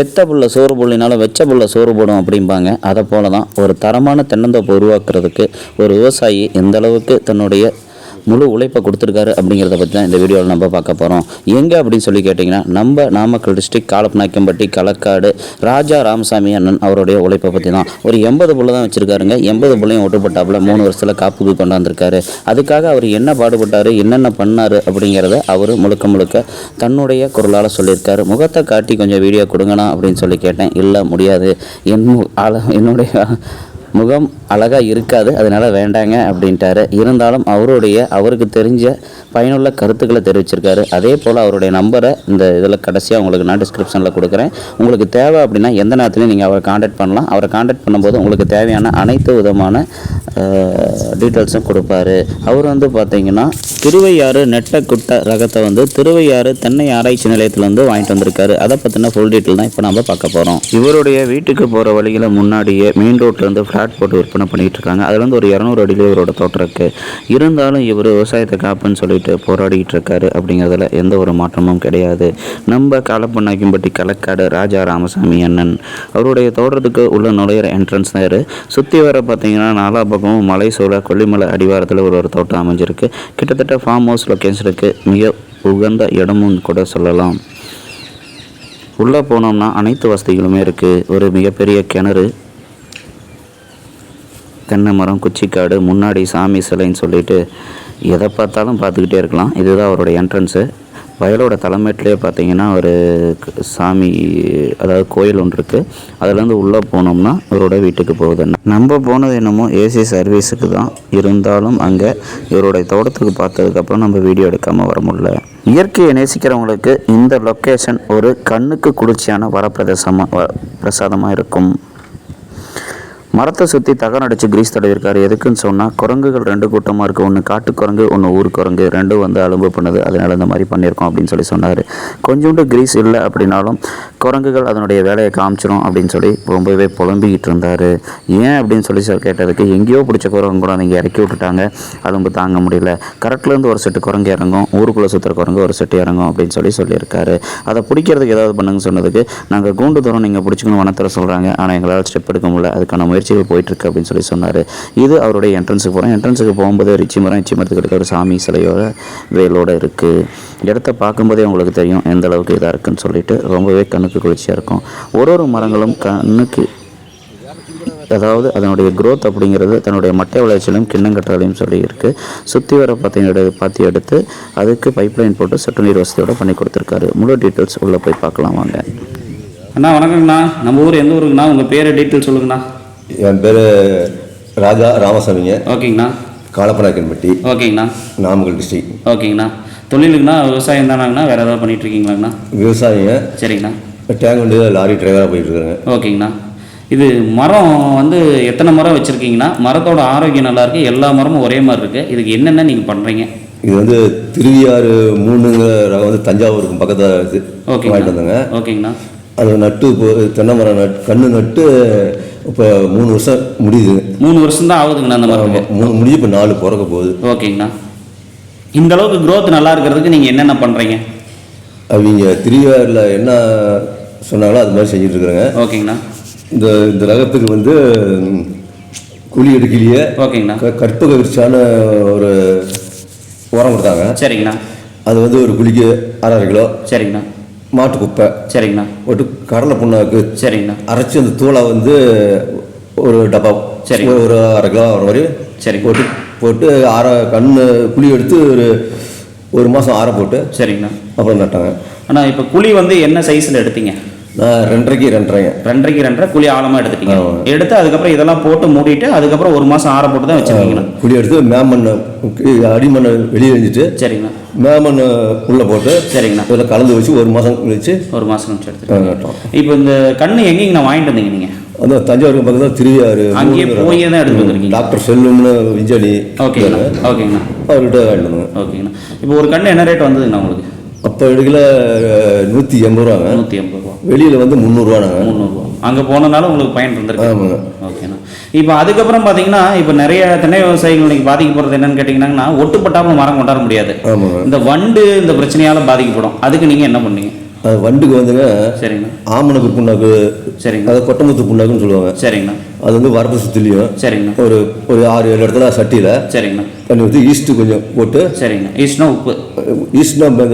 பெத்த புள்ள சோறு போடலினாலும் வெச்ச புள்ள சோறு போடும் அப்படிம்பாங்க. அதை போல தான் ஒரு தரமான தென்னந்தோப்பு உருவாக்குறதுக்கு ஒரு விவசாயி எந்த அளவுக்கு தன்னுடைய முழு உழைப்பை கொடுத்துருக்காரு அப்படிங்கிறத பற்றி தான் இந்த வீடியோவில் நம்ம பார்க்க போகிறோம் எங்கே அப்படின்னு சொல்லி கேட்டிங்கன்னா நம்ம நாமக்கல் டிஸ்ட்ரிக் காலப்பநாயக்கம்பட்டி களக்காடு ராஜா ராமசாமி அண்ணன் அவருடைய உழைப்பை பற்றி தான். ஒரு எண்பது புள்ள தான் வச்சுருக்காருங்க. எண்பது புள்ளையும் ஒட்டுப்பட்டாப்புல மூணு வருஷத்தில் காப்புக்கு கொண்டாந்துருக்காரு. அதுக்காக அவர் என்ன பாடுபட்டார் என்னென்ன பண்ணார் அப்படிங்கிறத அவர் முழுக்க முழுக்க தன்னுடைய குரலால் சொல்லியிருக்காரு. முகத்தை காட்டி கொஞ்சம் வீடியோ கொடுங்கண்ணா அப்படின்னு சொல்லி கேட்டேன். இல்லை முடியாது. என் ஆள என்னுடைய முகம் அழகாக இருக்காது அதனால் வேண்டாங்க அப்படின்ட்டாரு. இருந்தாலும் அவருடைய அவருக்கு தெரிஞ்ச பயனுள்ள கருத்துக்களை தெரிவிச்சிருக்காரு. அதே போல் அவருடைய நம்பரை இந்த இதில் கடைசியாக உங்களுக்கு நான் டிஸ்கிரிப்ஷனில் கொடுக்குறேன். உங்களுக்கு தேவை அப்படின்னா எந்த நேரத்துலையும் நீங்கள் அவரை காண்டாக்ட் பண்ணலாம். அவரை காண்டாக்ட் பண்ணும்போது உங்களுக்கு தேவையான அனைத்து விதமான டீட்டெயில்ஸும் கொடுப்பாரு. அவர் வந்து பார்த்தீங்கன்னா திருவையாறு நெட்ட குட்டை ரகத்தை வந்து திருவையாறு தென்னை ஆராய்ச்சி நிலையத்தில் வந்து வாங்கிட்டு வந்திருக்காரு. அதை பற்றின ஃபுல் டீட்டெயில் தான் இப்போ நம்ம பார்க்க போகிறோம் இவருடைய வீட்டுக்கு போகிற வழியில் முன்னாடியே மெயின் ரோட்லேருந்து ஃப்ளாட் போட்டு விற்பனை பண்ணிட்டு இருக்காங்க அதுல இருந்து ஒரு இரநூறு அடியிலே இவரோட தோட்டம் இருக்கு. இருந்தாலும் இவர் விவசாயத்தை காப்புன்னு சொல்லிட்டு போராடிட்டு இருக்காரு அப்படிங்கிறதுல எந்த ஒரு மாற்றமும் கிடையாது. நம்ம காலப்பண்ணாக்கிம்பட்டி களக்காடு ராஜா ராமசாமி அண்ணன் அவருடைய தோட்டத்துக்கு உள்ள நுழையிற என்ட்ரன்ஸ் தான் சுற்றி வர பார்த்தீங்கன்னா நாலா பக்கமும் மலை சூழ கொல்லிமலை அடிவாரத்தில் ஒரு ஒரு தோட்டம் அமைஞ்சிருக்கு. கிட்டத்தட்ட ஃபார்ம் ஹவுஸ் லொக்கேஷனுக்கு மிக உகந்த இடமும் கூட சொல்லலாம். உள்ளே போனோம்னா அனைத்து வசதிகளுமே இருக்குது ஒரு மிகப்பெரிய கிணறு தென்னை மரம் குச்சிக்காடு முன்னாடி சாமி சிலைன்னு சொல்லிட்டு எதை பார்த்தாலும் பார்த்துக்கிட்டே இருக்கலாம். இதுதான் அவரோட என்ட்ரன்ஸு வயலோட தலைமையிலே பார்த்தீங்கன்னா ஒரு சாமி அதாவது கோயில் ஒன்று இருக்குது அதுலேருந்து உள்ளே போனோம்னா இவரோட வீட்டுக்கு போகுது. நம்ம போனது என்னமோ ஏசி சர்வீஸுக்கு தான். இருந்தாலும் அங்கே இவருடைய தோட்டத்துக்கு பார்த்ததுக்கப்புறம் நம்ம வீடியோ எடுக்காமல் வர முடியல. இயற்கையை நேசிக்கிறவங்களுக்கு இந்த லொக்கேஷன் ஒரு கண்ணுக்கு குளிர்ச்சியான வரப்பிரதேசமாக வ பிரசாதமாக இருக்கும். மரத்தை சுற்றி தகரம் அடித்து கிரீஸ் தடவிருக்காரு எதுக்குன்னு சொன்னால் குரங்குகள் ரெண்டு கூட்டமாக இருக்குது ஒன்று காட்டு குரங்கு ஒன்று ஊர் குரங்கு. ரெண்டும் வந்து அலும்பு பண்ணுது. அதனால் இந்த மாதிரி பண்ணியிருக்கோம் அப்படின்னு சொல்லி சொன்னார். கொஞ்சோண்டு கிரீஸ் இல்லை அப்படின்னாலும் குரங்குகள் அதனுடைய வேலையை காமிச்சிரும் அப்படின்னு சொல்லி ரொம்பவே புலம்பிக்கிட்டு இருந்தார். ஏன் அப்படின்னு சொல்லி கேட்டதுக்கு எங்கேயோ பிடிச்ச குரங்கு கூட நீங்கள் இறக்கி விட்டுட்டாங்க. அலும்பு தாங்க முடியல. கரெக்ட்லேருந்து ஒரு செட்டு குரங்கு இறங்கும். ஊருக்குள்ளே சுற்றுற குரங்கு ஒரு செட்டு இறங்கும் அப்படின்னு சொல்லி சொல்லியிருக்காரு. அதை பிடிக்கிறதுக்கு ஏதாவது பண்ணுங்க சொன்னதுக்கு நாங்கள் கூண்டு தூரம் நீங்கள் பிடிச்சிக்கணும் வனத்தில் சொல்கிறாங்க ஆனால் எங்களால் ஸ்டெப் எடுக்க முடியல. அதுக்கான முயற்சிகள் போயிட்டுருக்கு அப்படின்னு சொல்லி சொன்னார். இது அவருடைய என்ட்ரன்ஸுக்கு போகிறோம் என்ட்ரன்ஸுக்கு போகும்போது ஒரு இச்சி மரம் இச்சி மரத்துக்கு அடுத்த ஒரு சாமி சிலையோட வேலோட இருக்குது இடத்த பார்க்கும்போதே உங்களுக்கு தெரியும் எந்த அளவுக்கு இதாக இருக்குன்னு சொல்லிட்டு ரொம்பவே கண்ணுக்கு குளிர்ச்சியாக இருக்கும். ஒரு ஒரு மரங்களும் கண்ணுக்கு அதாவது அதனுடைய க்ரோத் அப்படிங்கிறது தன்னுடைய மட்டை வளர்ச்சியிலும் கிண்ணங்கட்டாலையும் சொல்லி இருக்கு. சுற்றி வர பார்த்தீங்கன்னா பார்த்து எடுத்து அதுக்கு பைப்லைன் போட்டு சொட்டு நீர் வசதியோடு பண்ணி கொடுத்துருக்காரு. முழு டீட்டெயில்ஸ் உள்ளே போய் பார்க்கலாம் வாங்க. அண்ணா வணக்கங்கண்ணா. நம்ம ஊர் எந்த ஊருங்கண்ணா? உங்கள் பேர் டீட்டெயில் சொல்லுங்கண்ணா. என் பேர் ராஜா ராமசாமிங்க. ஓகேங்கண்ணா. காலப்பனாக்கன்பட்டி. ஓகேங்கண்ணா. நாமக்கல் டிஸ்ட்ரிக். ஓகேங்கண்ணா. தொழிலுக்குண்ணா விவசாயம் தானாங்கண்ணா? வேறு ஏதாவது பண்ணிட்டு இருக்கீங்களாங்கண்ணா? விவசாயிங்க. சரிங்கண்ணா. டேங்க் வண்டி லாரி டிரைவராக போயிட்டு இருக்கிறேங்க ஓகேங்கண்ணா. இது மரம் வந்து எத்தனை மரம் வச்சுருக்கீங்கன்னா மரத்தோட ஆரோக்கியம் நல்லா இருக்கு எல்லா மரமும் ஒரே மாதிரி இருக்குது இதுக்கு என்னென்ன நீங்கள் பண்ணுறீங்க இது வந்து திருவியாறு மூணுங்கிற ரகம் வந்து தஞ்சாவூருக்கு பக்கத்தில் இருக்குது ஓகேங்கண்ணா. வாங்கிட்டு வந்தேங்க. ஓகேங்கண்ணா. அது நட்டு இப்போ தென்னை மரம் நட் கன்று நட்டு இப்போ மூணு வருஷம் முடியுது. மூணு வருஷம் தான் ஆகுதுங்கண்ணா அந்த மரத்துக்கு மூணு முடிஞ்சு இப்போ நாலு பிறக்க போகுது. ஓகேங்கண்ணா. இந்த அளவுக்கு growth நல்லா இருக்கிறதுக்கு நீங்கள் என்னென்ன பண்ணுறீங்க அவங்க திருவியாறில் என்ன சொன்னாங்களோ அது மாதிரி செஞ்சுட்டு இருக்கிறேங்க. ஓகேங்கண்ணா. இந்த இந்த ரகத்துக்கு வந்து குழி எடுக்கலையே. ஓகேங்கண்ணா. கற்பக விரிச்சான ஒரு உரம் கொடுத்தாங்க. சரிங்கண்ணா. அது வந்து ஒரு குழிக்கு அரை அரை கிலோ. சரிங்கண்ணா. மாட்டு குப்பை சரிங்கண்ணா. போட்டு கடலை புண்ணாக்கு சரிங்கண்ணா. அரைச்சி அந்த தூளை வந்து ஒரு டப்பா சரி. ஒரு- ஒரு அரை கிலோ வர மாதிரி சரி. போட்டு போட்டு அரை கண்ணு குழி எடுத்து ஒரு ஒரு மாதம் ஆற போட்டு சரிங்கண்ணா. அப்புறம் நட்டாங்க. அண்ணா இப்போ குழி வந்து என்ன சைஸில் எடுத்தீங்க? ரெண்டரைக்கு ரெண்டரைங்க ரெண்டரைக்கு ரெண்டரை குழி ஆழமாக எடுத்துட்டீங்க. எடுத்து அதுக்கப்புறம் இதெல்லாம் போட்டு மூடிட்டு அதுக்கப்புறம் ஒரு மாதம் ஆற போட்டு தான் வச்சுருக்கீங்கண்ணா குழி எடுத்து மேமண்ணை அடிமண்ணை வெளியே வச்சுட்டு சரிங்கண்ணா மேமண்ணை உள்ளே போட்டு சரிங்கண்ணா இதில் கலந்து வச்சு ஒரு மாதம் கழிச்சு ஒரு மாதம் கழிச்சு எடுத்துட்டு இப்போ இந்த கண்ணு எங்கேங்கண்ணா வாங்கிட்டு வந்தீங்க நீங்கள் அந்த தஞ்சாவூருக்கு பக்கத்தில் திருவியாறு அங்கேயே போய் தான் எடுத்து வந்திருக்கீங்க. டாக்டர் செல்வம்னு விஞ்சலி ஓகேங்கண்ணா ஓகேங்கண்ணா. அவர்கிட்ட வாங்கிட்டு ஓகேங்கண்ணா. இப்போ ஒரு கண்ணு என்ன ரேட் வந்ததுங்கண்ணா உங்களுக்கு? அப்போ எடுக்கல நூற்றி எண்பது ரூபாங்க. நூற்றி எண்பது ரூபா. வெளியில் வந்து முந்நூறுரூவானாங்க முந்நூறுரூவா அங்கே போனனால உங்களுக்கு பயன் இருந்திருக்கு. ஆமாங்க ஓகேண்ணா. இப்போ அதுக்கப்புறம் பார்த்தீங்கன்னா இப்போ நிறைய தென்னை விவசாயிகள் இன்னைக்கு பாதிக்கப்படுறது என்னன்னு கேட்டிங்கன்னா ஒட்டுப்பட்டாமல் மரம் கொண்டாட முடியாது. இந்த வண்டு இந்த பிரச்சனையால பாதிக்கப்படும். அதுக்கு நீங்கள் என்ன பண்ணீங்க? அது வண்டுக்கு வந்துங்க சரிங்கண்ணா. ஆமணக்கு புண்ணாக்கு சரிங்க அதாவது கொட்டமுத்து புண்ணாக்குன்னு சொல்லுவாங்க. சரிங்கண்ணா. அது வந்து வரப்பு சுற்றிலையும் சரிங்கண்ணா. ஒரு ஒரு ஆறு ஏழு இடத்துல சட்டியில் சரிங்கண்ணா. தண்ணி ஊற்றி ஈஸ்ட்டு கொஞ்சம் போட்டு சரிங்கண்ணா. ஈஸ்ட்னா உப்பு? ஈஸ்ட்னா இந்த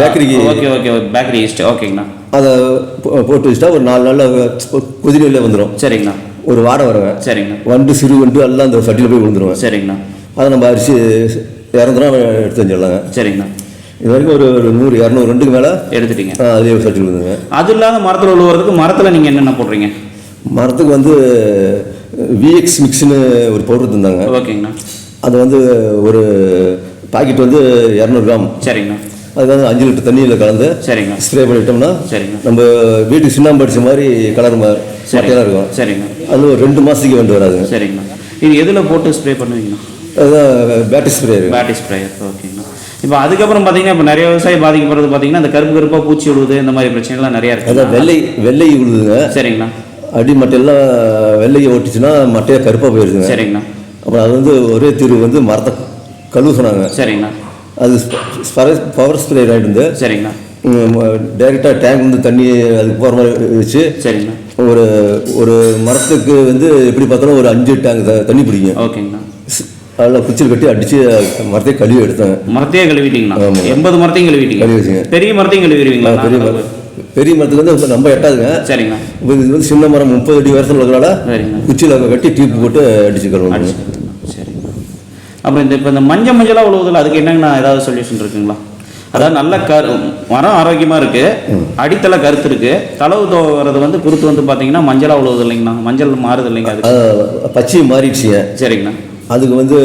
பேக்கரிக்கு ஓகே ஓகே பேக்கரி ஈஸ்ட் ஓகேங்கண்ணா அதை போட்டு வச்சுட்டா ஒரு நாலு நாளில் கொதிநிலையில் வந்துடும் சரிங்கண்ணா. ஒரு வாடை வருங்க. சரிங்கண்ணா. வண்டு சிறு வண்டு எல்லாம் அந்த சட்டியில் போய் விழுந்துருவேன் சரிங்கண்ணா. அதை நம்ம அரிசி இறந்துனா எடுத்து வச்சிடலாங்க. சரிங்கண்ணா. இது வரைக்கும் ஒரு ஒரு நூறு இரநூறு ரெண்டுக்கு மேலே எடுத்துட்டீங்க. அதிலே சட்டி விழுந்துங்க அது இல்லாத மரத்தில் உழுவுறதுக்கு மரத்தில் நீங்கள் என்னென்ன போடுறீங்க? மரத்துக்கு வந்து விஎக்ஸ் மிக்ஸ்னு ஒரு பவுடர் தந்தாங்க. ஓகேங்கண்ணா. அது வந்து ஒரு பாக்கெட் வந்து இரநூறு கிராம். சரிங்கண்ணா. அது வந்து அஞ்சு லிட்டர் தண்ணியில் கலந்து சரிங்க ஸ்ப்ரே பண்ணிட்டோம்னா சரிங்க நம்ம வீட்டுக்கு சுண்ணாம்பு அடிச்ச மாதிரி கலர் மட்டையெல்லாம் இருக்கும். சரிங்க அது ஒரு ரெண்டு மாதத்துக்கு வந்து வராதுங்க சரிங்கண்ணா. இது எதில் போட்டு ஸ்ப்ரே பண்ணுவீங்கண்ணா? அதுதான் பேட்டரி ஸ்ப்ரே பேட்டரி ஸ்ப்ரேயர் ஓகேங்கண்ணா. இப்போ அதுக்கப்புறம் பார்த்தீங்கன்னா இப்போ நிறைய விவசாயம் பாதிக்கப்படுறது பார்த்தீங்கன்னா இந்த கருப்பு கருப்பாக பூச்சி விழுது இந்த மாதிரி பிரச்சனைலாம் நிறையா அதான் இருக்குது வெள்ளை வெள்ளை விழுதுங்க. சரிங்கண்ணா. அடி மட்டையெல்லாம் வெள்ளையை ஒட்டிச்சுன்னா மட்டையாக கருப்பாக போயிருதுங்க. சரிங்கண்ணா. அப்புறம் அது வந்து ஒரே தீர்வு வந்து மரத்தை கழுவு சொன்னாங்க. சரிங்கண்ணா. அது பவர் ஸ்ப்ரே ஆகிட்டு சரிங்கண்ணா. டைரெக்டாக டேங்க் வந்து தண்ணி அதுக்கு போகிற மாதிரி வச்சு சரிங்கண்ணா. ஒரு ஒரு மரத்துக்கு வந்து எப்படி பார்த்தாலும் ஒரு அஞ்சு டேங்க் தண்ணி பிடிக்கும் ஓகேங்கண்ணா. அதில் குச்சில் கட்டி அடித்து மரத்தையே கழுவி எடுத்தாங்க மரத்தையே கழுவிட்டீங்கண்ணா. ஆமாம். எண்பது மரத்தையும் கழுவிட்டீங்க. கழுவி வச்சுங்க. பெரிய மரத்தையும் கழுவிடுவீங்களா? பெரிய மரம் பெரிய மரத்துக்கு வந்து இப்ப நம்ம எட்டாதுங்க. சரிங்கண்ணா இப்போ இது வந்து சின்ன மரம் முப்பது அடி வருஷத்தில் இருக்கிறனால குச்சியில் கட்டி டீப் போட்டு அடிச்சு கழுவணும். அடிச்சுக்கோங்கண்ணா சரிங்கண்ணா அப்புறம் இந்த இப்போ இந்த மஞ்சள் மஞ்சளாக உழுவுதில்ல அதுக்கு என்னங்கண்ணா ஏதாவது சொல்யூஷன் இருக்குங்களா? அதாவது நல்ல கரு மரம் ஆரோக்கியமாக இருக்கு. அடித்தள கருத்து இருக்கு. தளவு தோறது வந்து குருத்து வந்து பார்த்தீங்கன்னா மஞ்சளாக உழுவுது இல்லைங்கண்ணா. மஞ்சள் மாறுது இல்லைங்க அது பச்சை மாறிடுச்சுங்க. சரிங்கண்ணா. அதுக்கு வந்து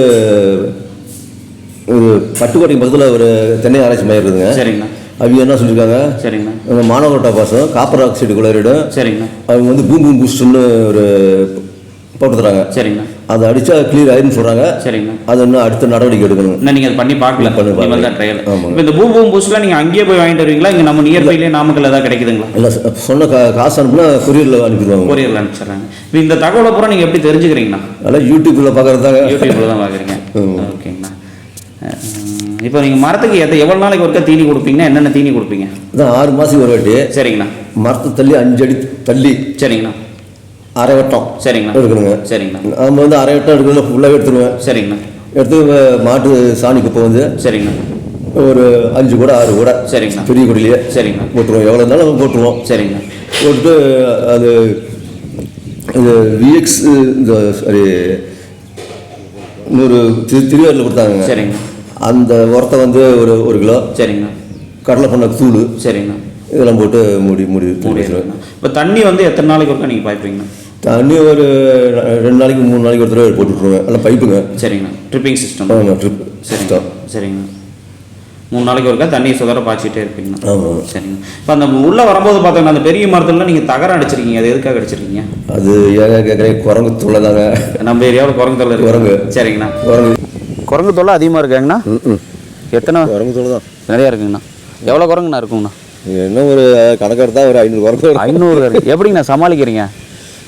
ஒரு பட்டுக்கோட்டை பக்கத்தில் ஒரு தென்னை ஆராய்ச்சி மையம் இருக்குதுங்க. சரிங்கண்ணா. அவங்க என்ன சொல்லியிருக்காங்க சரிங்கண்ணா மானவரோட்டா பாசம் காப்பர் ஆக்சைடு குளோரைடும் சரிங்கண்ணா அவங்க வந்து பூம் பூம் பூஸ்ட்னு ஒரு போட்டு தராங்க சரிங்கண்ணா அதை அடித்தா கிளியர் ஆயிருன்னு சொல்கிறாங்க சரிங்கண்ணா அது இன்னும் அடுத்த நடவடிக்கை எடுக்கணும். நீங்கள் அது பண்ணி பார்க்கல. பண்ணி தான் ட்ரையல். இப்போ இந்த பூ பூம் பூஸ்ட்லாம் நீங்கள் அங்கேயே போய் வாங்கிட்டு வருவீங்களா? இங்கே நம்ம நியர்பைலேயே நாமக்கல் ஏதாவது கிடைக்குதுங்களா? இல்லை சொன்ன கா காசு அனுப்புனா கொரியரில் அனுப்பிடுவாங்க. கொரியரில் அனுப்பிச்சிடுறாங்க. இப்போ இந்த தகவலை பூரா நீங்கள் எப்படி தெரிஞ்சுக்கிறீங்கண்ணா அதெல்லாம் யூடியூப்பில் பார்க்குறது தாங்க யூடியூப்ல தான் பார்க்குறீங்க ம். இப்போ நீங்கள் மரத்துக்கு எத்த எவ்வளோ நாளைக்கு ஒருக்கா தீனி கொடுப்பீங்கன்னா என்னென்ன தீனி கொடுப்பீங்க? அதான் ஆறு மாதத்துக்கு ஒரு வாட்டி சரிங்கண்ணா. மரத்தை தள்ளி அஞ்சு அடி தள்ளி சரிங்கண்ணா. அரை வட்டம் சரிங்கண்ணா. எடுக்கணுங்க. சரிங்கண்ணா. நம்ம வந்து அரை வட்டம் எடுக்கிறதுல ஃபுல்லாகவே எடுத்துருவேன். சரிங்கண்ணா. எடுத்து மாட்டு சாணி குப்பை வந்து சரிங்கண்ணா. ஒரு அஞ்சு கூட ஆறு கூட சரிங்கண்ணா. பெரிய குடிலேயே சரிங்கண்ணா. போட்டுருவோம். எவ்வளோ இருந்தாலும் போட்டுருவோம். சரிங்கண்ணா. போட்டுட்டு அது இது விஎக்ஸ் இந்த சாரி இன்னொரு திரு திருவாரூரில் கொடுத்தாங்க சரிங்க அந்த உரத்தை வந்து ஒரு ஒரு கிலோ. சரிங்கண்ணா கடலை பண்ண தூள். சரிங்கண்ணா இதெல்லாம் போட்டு மூடி மூடி மூடி வச்சிருவேன். இப்போ தண்ணி வந்து எத்தனை நாளைக்கு ஒருக்கா நீங்கள் பாய்ப்பீங்கண்ணா தண்ணி ஒரு ரெண்டு நாளைக்கு மூணு நாளைக்கு ஒரு தடவை போட்டு விட்ருவேன் எல்லாம் பைப்புங்க. சரிங்கண்ணா ட்ரிப்பிங் சிஸ்டம் ஆமாம் ட்ரிப் சரிங்க. சரிங்கண்ணா மூணு நாளைக்கு ஒருக்கா தண்ணி சுகர பாய்ச்சிட்டே இருப்பீங்கண்ணா ஆமாம் சரிங்க. இப்போ அந்த உள்ளே வரும்போது பார்த்தோன்னா அந்த பெரிய மரத்துலலாம் நீங்கள் தகரம் அடிச்சிருக்கீங்க. அது எதுக்காக அடிச்சிருக்கீங்க? அது ஏங்க கேட்குறேன் குரங்கு தொல்லை தாங்க. நம்ம ஏரியாவில் குரங்கு தொல்லை குரங்கு. சரிங்கண்ணா. குரங்கு. குரங்கு தொல்லை அதிகமாக இருக்காங்கண்ணா எத்தனை? குரங்கு தொல்லை தான். நிறையா இருக்குங்கண்ணா. எவ்வளோ குரங்குண்ணா இருக்குங்கண்ணா? என்ன ஒரு கணக்கெடுத்தா ஒரு ஐநூறு குரங்கு. ஐநூறு இருக்கு. எப்படிங்கண்ணா சமாளிக்கிறீங்க?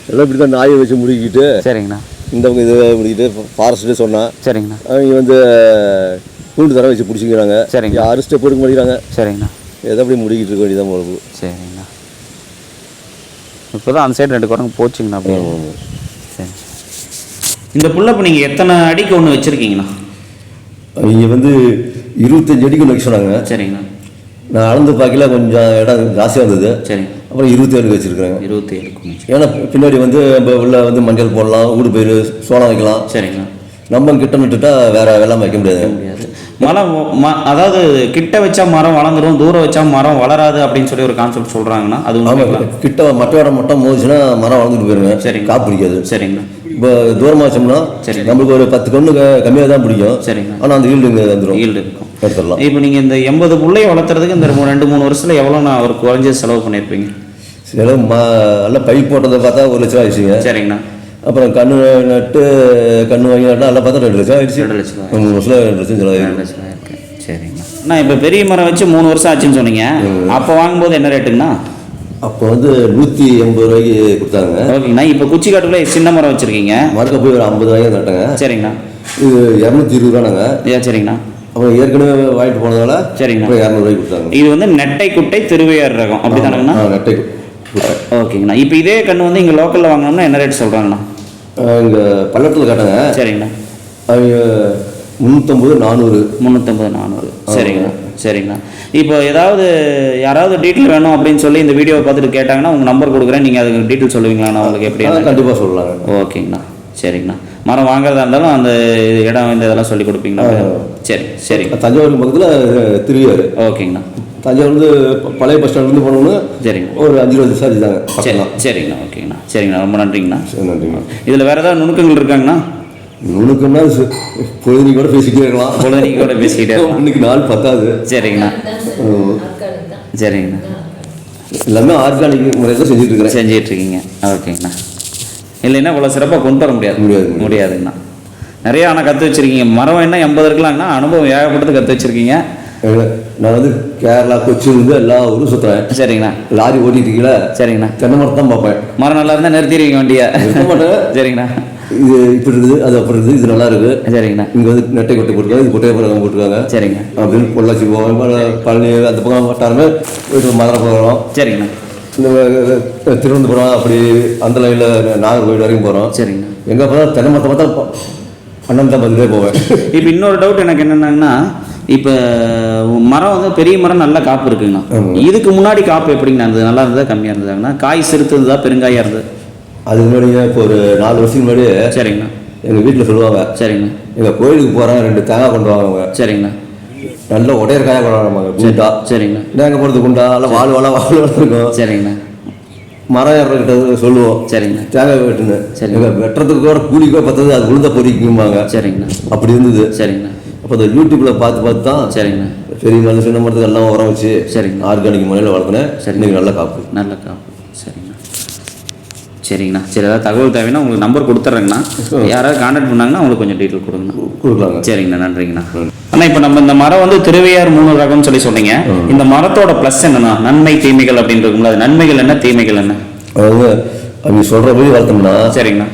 எல்லாம் இப்படி தான் நாயை வச்சு முடிக்கிட்டு சரிங்கண்ணா. இந்தவங்க இதை முடிக்கிட்டு ஃபாரஸ்ட்டு சொன்னான் சரிங்கண்ணா. அவங்க வந்து கூண்டு தர வச்சு பிடிச்சிக்கிறாங்க. சரிங்க. யாரும் ஸ்டெப் எடுக்க மாட்டேங்கிறாங்க. சரிங்கண்ணா. எதை அப்படி முடிக்கிட்டு இருக்க வேண்டியதான் போல சரிங்கண்ணா. இப்போ தான் அந்த சைடு ரெண்டு குரங்கு போச்சுங்கண்ணா அப்படியே. சரி. இந்த புல்லை இப்போ நீங்கள் எத்தனை அடிக்கு ஒன்று வச்சுருக்கீங்கண்ணா? அவங்க வந்து இருபத்தஞ்சு அடிக்கு வைக்க சொன்னாங்க. சரிங்கண்ணா நான் அளந்து பார்க்கல கொஞ்சம் இடம் ஜாஸ்தியாக இருந்தது. சரிங்க. அப்புறம் இருபத்தி ஏழுக்கு வச்சுருக்கிறேங்க. இருபத்தி ஏழு ஏன்னா பின்னாடி வந்து நம்ம உள்ள வந்து மஞ்சள் போடலாம் ஊடு பயிர் சோளம் வைக்கலாம். சரிங்கண்ணா நம்ம கிட்ட நட்டுட்டா வேற வெள்ளாமை வைக்க முடியாது. முடியாது. மரம் ம- அதாவது கிட்ட வச்சா மரம் வளர்ந்துரும் தூரம் வச்சா மரம் வளராது அப்படின்னு சொல்லி ஒரு கான்செப்ட் சொல்றாங்கன்னா அது கிட்ட மற்ற இடம் மட்டும் மோதிச்சுன்னா மரம் வளர்ந்துட்டு போயிருங்க சரிங்க. காப்பு பிடிக்காது. சரிங்கண்ணா இப்போ தூரமாக வச்சோம்னா சரி. நம்மளுக்கு ஒரு பத்து கண்ணு கம்மியாக தான் பிடிக்கும். சரிங்கண்ணா ஆனால் அந்த ஈல்டு இங்கே வந்துடும் ஈல்டு இருக்கும். எடுத்துடலாம். இப்போ நீங்கள் இந்த எண்பது புள்ளையை வளர்த்துறதுக்கு இந்த ரெண்டு மூணு வருஷத்துல எவ்வளோ நான் ஒரு குறைஞ்சது செலவு பண்ணியிருப்பீங்க சில மா நல்லா பைப் போட்டதை பார்த்தா ஒரு லட்சம் ஆயிடுச்சுங்க. சரிங்கண்ணா. அப்புறம் கண்ணு நட்டு கண்ணு வாங்கி நட்டா எல்லாம் பார்த்தா ரெண்டு லட்சம் ஆயிடுச்சு. ரெண்டு லட்சம் மூணு வருஷம் ரெண்டு லட்சம் செலவாயிருக்கு. சரிங்கண்ணா. நான் இப்போ பெரிய மரம் வச்சு மூணு வருஷம் ஆச்சுன்னு சொன்னீங்க. அப்போ வாங்கும்போது என்ன ரேட்டுங்கண்ணா? அப்போ வந்து நூற்றி எண்பது ரூபாய்க்கு கொடுத்தாங்க. ஓகேங்கண்ணா. இப்போ குச்சி காட்டுக்குள்ள சின்ன மரம் வச்சுருக்கீங்க. மரக்க போய் ஒரு ஐம்பது ரூபாய்க்கு நட்டாங்க சரிங்கண்ணா. இது இரநூத்தி இருபது ரூபாங்க ஏன் சரிங்கண்ணா. அவங்க ஏற்கனவே வாங்கிட்டு போனதால சரிங்கண்ணா. இரநூறுவாய்க்கு கொடுத்தாங்க. இது வந்து நெட்டை குட்டை திருவையார் ரகம். அப்படி தானேங்கண்ணா? நெட்டை ஓகேங்கண்ணா. இப்போ இதே கன்று வந்து இங்கே லோக்கலில் வாங்கினோம்னா என்ன ரேட் சொல்கிறாங்கண்ணா இங்கே பல்லட்டத்தில் காட்டாங்க. சரிங்கண்ணா. அவங்க முந்நூற்றம்பது நானூறு. முந்நூற்றம்பது நானூறு. சரிங்கண்ணா. சரிங்கண்ணா இப்போ ஏதாவது யாராவது டீட்டெயில் வேணும் அப்படின்னு சொல்லி இந்த வீடியோவை பார்த்துட்டு கேட்டாங்கன்னா உங்கள் நம்பர் கொடுக்குறேன். நீங்கள் அதுக்கு டீட்டெயில் சொல்லுவீங்களாண்ணா உங்களுக்கு எப்படி கண்டிப்பாக சொல்லலாங்க ஓகேங்கண்ணா. சரிங்கண்ணா. மரம் வாங்குறதா இருந்தாலும் அந்த இடம் இந்த இதெல்லாம் சொல்லி கொடுப்பீங்களா? சரி சரிங்க தஞ்சாவூர் பக்கத்தில் திருவியார். ஓகேங்கண்ணா. தஞ்சாவூர் வந்து ப- பழைய பஸ் ஸ்டாண்ட்லேருந்து போனோம்னா சரிங்க. ஒரு அஞ்சு இருபது சார்ஜ் தாங்க சரி சரிங்கண்ணா. ஓகேங்கண்ணா. சரிங்கண்ணா. ரொம்ப நன்றிங்கண்ணா. சரி நன்றிங்க இதில் வேறு ஏதாவது நுணுக்கங்கள் இருக்காங்கண்ணா? சு- பொழுதுனி கூட பேசிக்கிட்டே இருக்கலாம் பொழுதுனிக்கு கூட பேசிக்கிட்டே இருக்கலாம். இன்னைக்கு நாள் பத்தாது. சரிங்கண்ணா. சரிங்கண்ணா. எல்லாமே ஆர்கானிக் முறையில் செஞ்சுட்டு இருக்கிறேன் செஞ்சிட்டு இருக்கீங்க ஓகேங்கண்ணா. இல்லைன்னா இவ்வளோ சிறப்பாக கொண்டு வர முடியாது. முடியாது. முடியாதுங்கண்ணா. நிறைய ஆனால் கற்று வச்சிருக்கீங்க. மரம் என்ன எண்பது இருக்கலாங்கண்ணா? அனுபவம் ஏகப்பட்டது கற்று வச்சிருக்கீங்க. நான் வந்து கேரளா கொச்சியிலேருந்து எல்லா ஊரும் சுற்றுறேன் சரிங்கண்ணா. லாரி ஓட்டிட்டு இருக்கீங்களா சரிங்கண்ணா. தென்னை மரத்தை தான் பார்ப்பேன். மரம் நல்லா இருந்தால் நிறுத்திடுவீங்க வண்டியை. நிறுத்த மாட்டேன். சரிங்கண்ணா. இது இப்படி இருக்குது அது அப்படி இருக்குது இது நல்லா இருக்குது. சரிங்கண்ணா. இங்கே வந்து நெட்டை கொட்டை போட்டுருக்காங்க இது கொட்டையை பழக்கம் போட்டுருக்காங்க. சரிங்க. அப்படின்னு பொள்ளாச்சி போவோம் பழ- பழனி அந்த பக்கம் வட்டாரமே போயிட்டு மதுரை போகிறோம் சரிங்கண்ணா. இந்த திருவனந்தபுரம் அப்படி அந்த லைனில் நாகர்கோவில் வரைக்கும் போகிறோம் சரிங்கண்ணா எங்கே போனால் தென்னை மரத்தை பார்த்தா அண்ணன் தான் பதிலே போவேன். இப்போ இன்னொரு டவுட் எனக்கு என்னென்னா இப்போ மரம் வந்து பெரிய மரம் நல்ல காப்பு இருக்குங்கண்ணா. இதுக்கு முன்னாடி காப்பு எப்படிங்கண்ணா இருந்தது? நல்லா இருந்ததா? கம்மியாக இருந்ததாங்கண்ணா? காய் சிறுத்ததா பெருங்காயாக இருந்தது? அதுக்கு முன்னாடியே இப்போ ஒரு நாலு வருஷத்துக்கு முன்னாடி சரிங்கண்ணா. எங்கள் வீட்டில் சொல்லுவாங்க சரிங்கண்ணா. எங்கள் கோயிலுக்கு போகிறேன் ரெண்டு தேங்காய் கொண்டு வாங்க சரிங்கண்ணா. நல்ல உடையர் காயாக கொண்டு வராங்க குண்டா. சரிங்கண்ணா. தேங்காய் போடுறது குண்டா? நல்லா வாழ் வாழ வாழ் இருக்கும். சரிங்கண்ணா. மரம் ஏறக்கிட்ட சொல்லுவோம். சரிங்கண்ணா. தேங்காய் வெட்டுன்னு. சரி. எங்கள் வெட்டுறதுக்கு கூட கூலிக்கோ பத்தது அது உளுந்த பொறிக்கும்பாங்க. சரிங்கண்ணா. அப்படி இருந்தது. சரிங்கண்ணா. அப்போ அந்த யூடியூப்பில் பார்த்து பார்த்து தான் சரிங்கண்ணா. பெரிய மருந்து சின்ன மரத்துக்கு எல்லாம் உரம் வச்சு சரிங்க. ஆர்கானிக் முறையில் வளர்த்துனேன். சரி. இன்னைக்கு நல்ல காப்பு. நல்ல காப்பு. சரிங்கண்ணா சரிங்கண்ணா. சரி ஏதாவது தகவல் தேவைன்னா உங்களுக்கு நம்பர் கொடுத்துட்றேங்கண்ணா யாராவது கான்டாக்ட் பண்ணாங்கன்னா உங்களுக்கு கொஞ்சம் டீட்டெயில் கொடுங்கண்ணா. கொடுக்கலாங்க. சரிங்கண்ணா நன்றிங்கண்ணா. அண்ணா இப்போ நம்ம இந்த மரம் வந்து திருவையார் மூணு ரகம்னு சொல்லி சொன்னீங்க. இந்த மரத்தோட ப்ளஸ் என்னண்ணா? நன்மை தீமைகள் அப்படின்னு இருக்கும்ல அது நன்மைகள் என்ன தீமைகள் என்ன? அதாவது அவங்க சொல்கிறபடி வளர்த்தோம்னா சரிங்கண்ணா.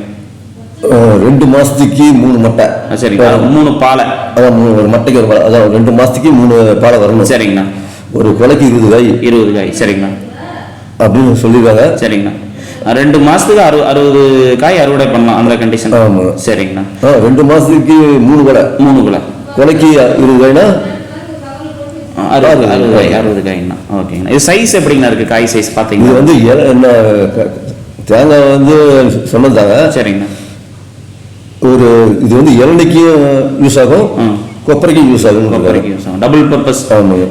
ரெண்டு மாதத்துக்கு மூணு மட்டை. ஆ, சரிங்கண்ணா. மூணு பாலை. அதான் மூணு ஒரு மட்டைக்கு ஒரு பாலை. அதான் ரெண்டு மாதத்துக்கு மூணு பாலை வரணும். சரிங்கண்ணா. ஒரு கொலைக்கு இருபது காய். இருபது காய். சரிங்கண்ணா. அப்படின்னு சொல்லியிருக்காங்க. சரிங்கண்ணா. ரெண்டு மாசத்துக்கு அறு அறுபது காய் அறுவடை பண்ணலாம் அந்த கண்டிஷன் ஆமா. சரிங்கண்ணா. ரெண்டு மாதத்துக்கு மூணு கொலை. மூணு குலை. கொலைக்கு இருபது காய்னா? அறுபது அறுபது காய். அறுபது காய்ண்ணா. ஓகேங்கண்ணா இது சைஸ் எப்படிங்கண்ணா இருக்கு காய் சைஸ் இது பார்த்தீங்கன்னா வந்து இல- என்ன தேங்காய் வந்து சொன்னதாங்க சரிங்கண்ணா. ஒரு இது வந்து இளநிக்கும் யூஸ் ஆகும். கொப்பரைக்கும் யூஸ் ஆகும் கொப்பரைக்கு யூஸ் ஆகும். டபுள் பர்பஸ்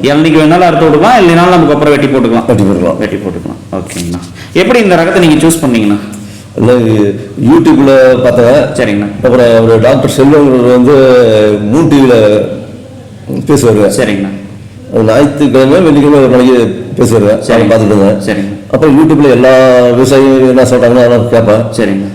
இளநிக்கு வேணாலும் அறுத்து விட்டுக்கலாம் இல்லைனாலும் நம்ம கொப்பரை வெட்டி போட்டுக்கலாம். கட்டி போடலாம் வெட்டி போட்டுக்கலாம். ஓகேங்கண்ணா. எப்படி இந்த ரகத்தை நீங்கள் சூஸ் பண்ணீங்கண்ணா? எல்லாம் யூடியூப்ல பார்த்தேன் சரிங்கண்ணா. அப்புறம் ஒரு டாக்டர் செல்வங்கள் வந்து மூன் டிவியில் பேசுவார் சரிங்கண்ணா. அது ஞாயிற்றுக்கிழமை வெள்ளிக்கிழமை ஒரு நாளைக்கு பேசுவார். சரி. பார்த்துட்டு இருந்தேன். சரிங்க. அப்புறம் யூடியூப்ல எல்லா விவசாயியும் என்ன சொல்றாங்களோ அதெல்லாம் கேட்பேன். சரிங்கண்ணா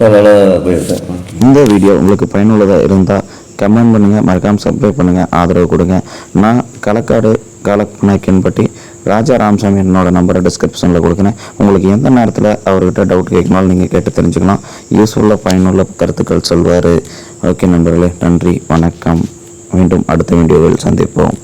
அதனால போயிருக்கேன். இந்த வீடியோ உங்களுக்கு பயனுள்ளதாக இருந்தால் கமெண்ட் பண்ணுங்கள் மறக்காமல் சப்ஸ்கிரைப் பண்ணுங்கள் ஆதரவு கொடுங்க. நான் களக்காடு காலநாயக்கன்பட்டி ராஜா ராம்சாமி என்னோட நம்பரை டிஸ்கிரிப்ஷனில் கொடுக்குறேன். உங்களுக்கு எந்த நேரத்தில் அவர்கிட்ட டவுட் கேட்கணும்னாலும் நீங்கள் கேட்டு தெரிஞ்சுக்கலாம். யூஸ்ஃபுல்லாக பயனுள்ள கருத்துக்கள் சொல்வார். ஓகே நண்பர்களே நன்றி வணக்கம். மீண்டும் அடுத்த வீடியோவில் சந்திப்போம்.